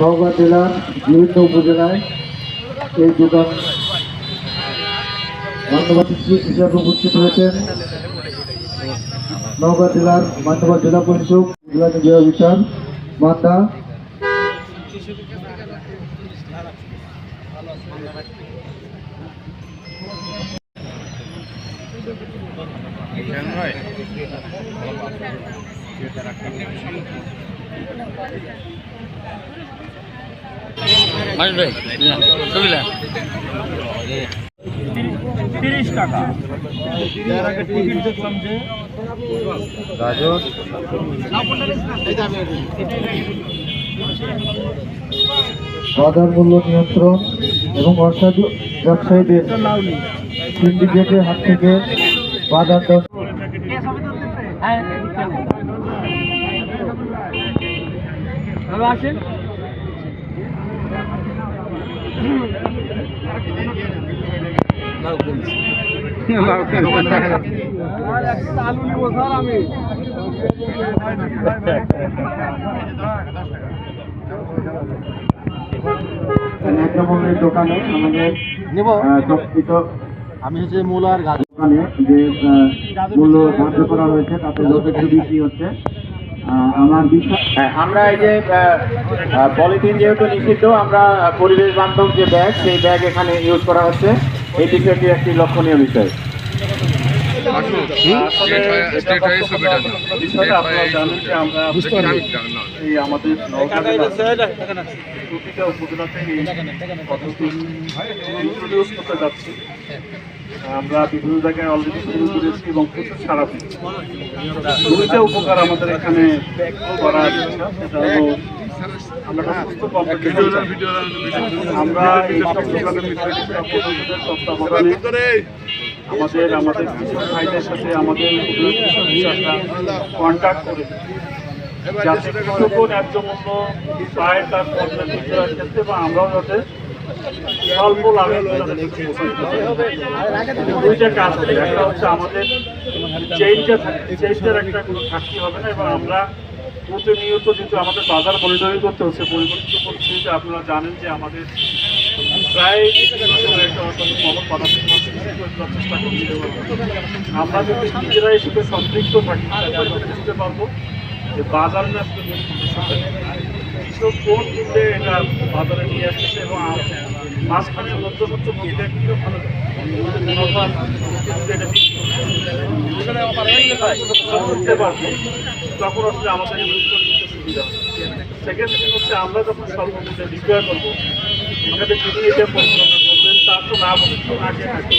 নওগাঁ জেলার বিভিন্ন উপজেলায় এই দোকান শিক্ষক হিসাবে উপস্থিত হয়েছেন। নওগাঁ জেলার মান্যবর জেলা পরিষদ জেলা জেলা বিচার ভাই ছবি না তিরিশ টাকা। এর আগে টিকিট দেখলাম যে গাজর। বাজার মূল্য নিয়ন্ত্রণ এবং অসাধু ব্যবসায়ীদের সিন্ডিকেটের হাত থেকে বাজার দর আসেন আলু নিবো। স্যার আমি ন্যায্যমূল্যের দোকানে আমাদের আহ, আমি হচ্ছে মূলার গাছ দোকানে যে মূল্য ধার্য করা হয়েছে তাতে যথেষ্ট বিক্রি হচ্ছে হ্যাঁ, আমরা এই যে পলিথিন যেহেতু নিষিদ্ধ আমরা পরিবেশ বান্ধব যে ব্যাগ সেই ব্যাগ এখানে ইউজ করা হচ্ছে। এই বিষয়টি একটি লক্ষণীয় বিষয় বিষয়টা আপনারা জানেন যে আমরা এই আমাদের নওগাঁ প্রতিটা উপজেলাতে এই পদ্ধতি ইন্ট্রোডিউস করতে যাচ্ছি আমরা বিভিন্ন জায়গায় অলরেডি শুরু করেছি এবং প্রচুর সারা দুইটা উপকার আমাদের এখানে করা সেটা হলো আমরা। আমরা এই তত্ত্বাবধানে আমাদের আমাদের কৃষক ভাইদের সাথে আমাদের কন্ট্যাক্ট করে যাতে কৃষকও ন্যায্য মূল্য পায় তার ক্ষেত্রে বা আমরাও যাতে স্বল্প লাভে। দুইটা কাজ করি একটা হচ্ছে আমাদের চেঞ্জটা থাকে চেঞ্জটার একটা কোনো ঘাটতি হবে না এবং আমরা প্রতিনিয়ত যেহেতু আমাদের বাজার মনিটরিং করতে হচ্ছে, পরিবর্তিত পরিস্থিতিতে আপনারা জানেন যে আমাদের প্রায় একটা অসাধু খবর চেষ্টা করছি আমরা যদি নিজেরাই সাথে সম্পৃক্ত থাকি তাহলে আমরা বুঝতে পারব যে বাজার না। কৃষক কোন মূল্যে এটা বাজারে নিয়ে আসছে এবং মাঝখানে মধ্যবর্ত মধ্যে মুনাফা এটা করতে পারব, তখন আসলে আমাদের সুবিধা সেকেন্ড থিং হচ্ছে, আমরা যখন স্বল্প মূল্যে বিক্রয় করব, এখানে যিনি এটা পরিচালনা করবেন তার তো লাভ হচ্ছে আগে থাকে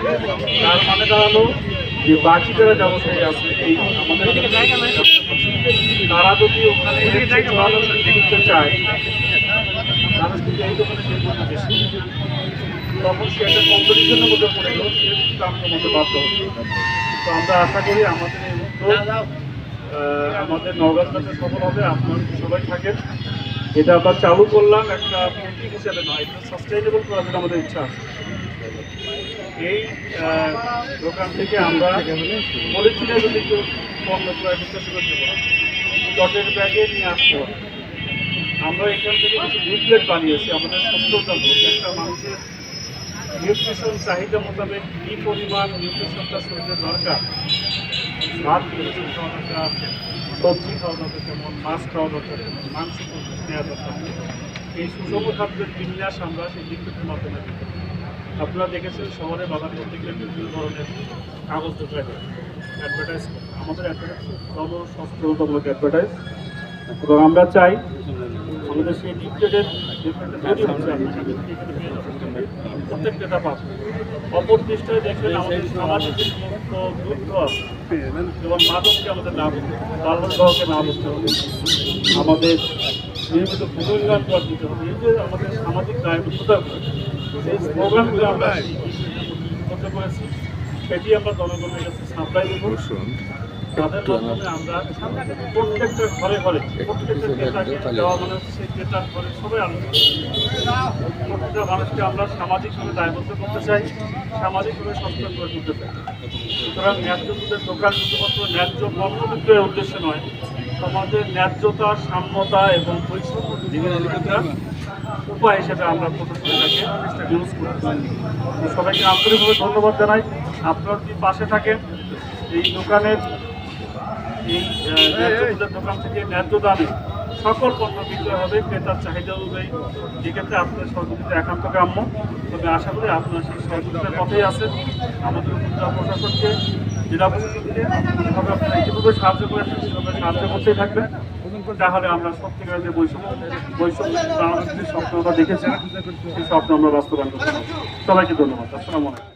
তার মানে দাঁড়াল যে বাকি যারা ব্যবসায়ী আছে এই আমাদের তারা যদি ওখানে চায় তারা কিন্তু এই দোকানে সে মূল্য বেশি তখন সে একটা কম্পিটিশনের মধ্যে পড়ে গেল সে বাধ্য তো আমরা আশা করি আমাদের এই উদ্যোগ আহ, আমাদের নওগাঁ জেলাতে সফল হবে আপনারা সবাই থাকেন। এটা আমরা চালু করলাম একটা প্রতীক হিসেবে নয় এটা সাস্টেইনেবল করার আমাদের ইচ্ছা আছে। এই দোকান থেকে আমরা পলিথিনে যদি কেউ পণ্য ক্রয় করতে শুরু দেবো। চটের ব্যাগে নিয়ে আসতে আমরা এখান থেকে কিছু লিফলেট বানিয়েছি, আমাদের যে একটা মানুষের নিউট্রিশন চাহিদা মোতাবেক কী পরিমাণ নিউট্রিশনটা শরীরে দরকার? ভাত নিউট্রিশন খাওয়া দরকার, সবজি খাওয়া দরকার, যেমন মাছ খাওয়া দরকার যেমন মাংস নেওয়া দরকার এই সুষম খাদ্যের বিন্যাস আমরা সেই লিফলেটের মাধ্যমে দিতে পারি। আপনারা দেখেছেন শহরে বাজার করতে গেলে বিভিন্ন ধরনের কাগজ ঢোকায় অ্যাডভার্টাইজ আমাদের অ্যাডভার্টাইজ সচেতনতামূলক অ্যাডভার্টাইজ এবং আমরা চাই আমাদের সেই লিফলেটের। প্রত্যেক ডেটা পাবেন অপর পৃষ্ঠায় দেখবেন আমাদের সামাজিক যুদ্ধ আছে। যেমন মাদককে আমাদের না বাল্যবিবাহকে না বলতে হবে। আমাদের নিয়মিত পুনর্গান দিতে হবে। এই যে আমাদের সামাজিক দায়বদ্ধতা সেই স্লোগানগুলো আমরা করতে করেছি সেটি আমরা জনগণের কাছে সাপ্লাই দেবো তাদের মাধ্যমে আমরা প্রত্যেকটা ঘরে ঘরে প্রত্যেকটা ক্রেতাকে দেওয়া মানে সেই ক্রেতার ঘরে সবাই প্রত্যেকটা মানুষকে আমরা সামাজিকভাবে দায়বদ্ধ করতে চাই সামাজিকভাবে সচেতন করে তুলতে চাই সুতরাং ন্যায্য দুধের দোকান শুধুমাত্র ন্যায্য পণ্য বিক্রয়ের উদ্দেশ্যে নয়। সমাজের ন্যায্যতা সাম্যতা এবং বৈষম্য উপায় হিসেবে আমরা প্রদর্শনীটাকে ইউজ করতে সবাইকে আন্তরিকভাবে ধন্যবাদ জানাই। আপনারা যদি পাশে থাকেন, এই দোকানের এই দোকান থেকে ন্যায্য দামে সকল পণ্য বিক্রয় হবে, ক্রেতার চাহিদা অনুযায়ী। এক্ষেত্রে আপনার সহযোগিতা একান্ত কাম্য তবে আশা করি আপনার সেই সহযোগিতার পথেই আছেন। আমাদের উপজেলা প্রশাসনকে, জেলা প্রশাসনকে যেভাবে আপনারা ইতিপূর্বে সাহায্য করেছেন, সেভাবে সাহায্য করতেই থাকবেন। তাহলে আমরা সত্যিকার যে বৈষম্য বৈষম্য স্বপ্ন আমরা দেখেছি, সেই স্বপ্ন আমরা বাস্তবায়ন করতে। সবাইকে ধন্যবাদ আসসালামু আলাইকুম